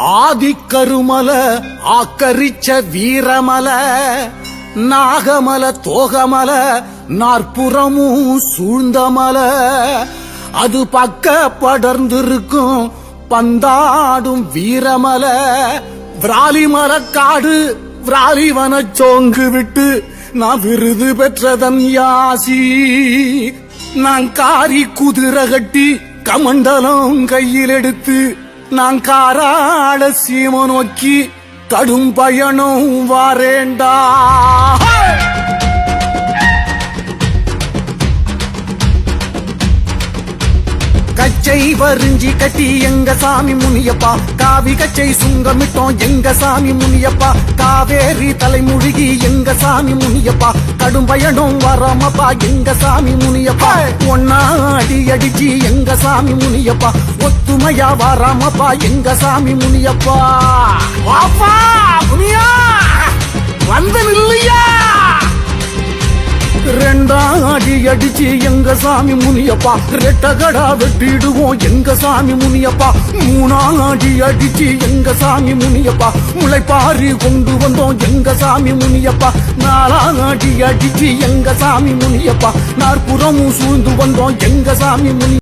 ஆதிக்கருமல ஆக்கரிச்ச வீரமல நாகமல தோகமல நாற்புறமும் சூழ்ந்தமல அது பக்க படர்ந்திருக்கும் பந்தாடும் வீரமல. விராலி மரக்காடு விராலிவன சோங்கு விட்டு நான் விருது பெற்றதன் யாசி. நான் காரி குதிரை கட்டி கமண்டலம் கையில் எடுத்து நான் காராட சீம நோக்கி கடும் பயணம் வாரேண்டா. கச்சை வரிஞ்சி கட்டி எங்க சாமி முனியப்பா. காவி கச்சை சுங்கமிட்டோம் எங்க சாமி முனியப்பா. காவேரி தலைமுழுகி எங்க சாமி முனியப்பா. கடும் பயணம் வராமப்பா எங்க சாமி முனியப்பா. ஒன்னா அடி அடிச்சு எங்க சாமி முனியப்பா ஒத்துமையா வாராமப்பா எங்க சாமி முனியப்பா. வாப்பா முனியா வந்து நில்லையா ரெண்டாம் அடி அடிச்சு எங்க சாமி முனியப்பா ரெட்டகடா வெட்டிடுவோம் எங்க சாமி முனியப்பா. மூணாம் அடி அடிச்சு எங்க சாமி முனியப்பா முளைப்பாரி கொண்டு வந்தோம் எங்க சாமி முனியப்பா. நாலாம் அடி அடிச்சு எங்க சாமி முனியப்பா நாற்புறமும் சூழ்ந்து வந்தோம் எங்க சாமி முனி